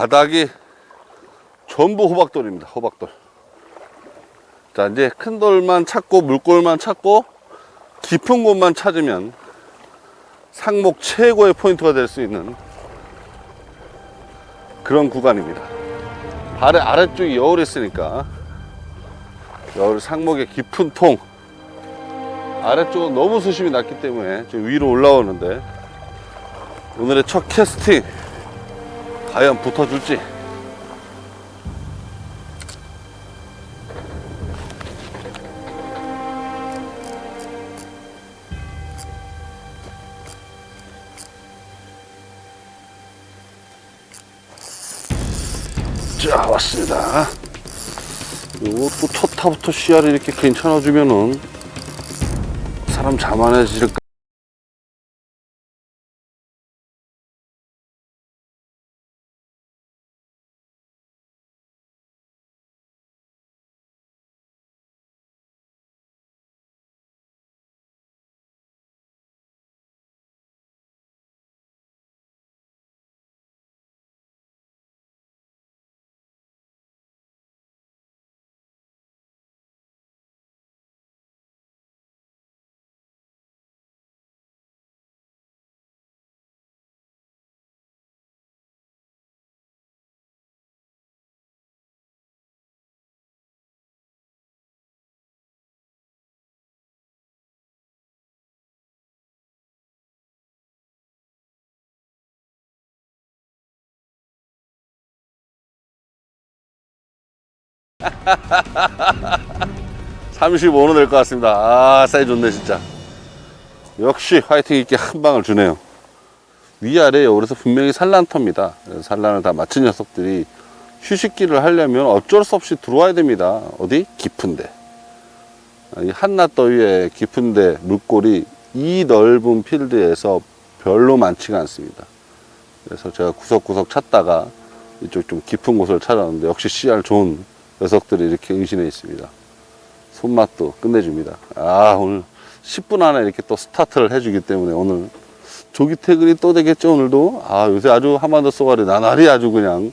바닥이 전부 호박돌입니다. 호박돌. 자, 이제 큰 돌만 찾고 물골만 찾고 깊은 곳만 찾으면 상목 최고의 포인트가 될 수 있는 그런 구간입니다. 발의 아래쪽이 여울이 있으니까 여울 상목의 깊은 통 아래쪽은 너무 수심이 낮기 때문에 지금 위로 올라오는데 오늘의 첫 캐스팅 과연 붙어줄지. 자 왔습니다. 요것도 첫 타부터 씨알이 이렇게 괜찮아지면은 사람 자만해질까 35는 될 것 같습니다. 아, 사이즈 좋네, 진짜. 역시 화이팅 있게 한 방을 주네요. 위아래 여기서 분명히 산란터입니다. 그래서 산란을 다 마친 녀석들이 휴식기를 하려면 어쩔 수 없이 들어와야 됩니다. 어디? 깊은데. 이 한낮 더위에 깊은데 물골이 이 넓은 필드에서 별로 많지가 않습니다. 그래서 제가 구석구석 찾다가 이쪽 좀 깊은 곳을 찾았는데 역시 CR 좋은 녀석들이 이렇게 응신해 있습니다. 손맛도 끝내줍니다. 아, 오늘 10분 안에 이렇게 또 스타트를 해주기 때문에 오늘 조기 퇴근이 또 되겠죠, 오늘도? 아, 요새 아주 한반도 쏘가리 나날이 아주 그냥,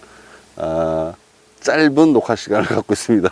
아, 짧은 녹화 시간을 갖고 있습니다.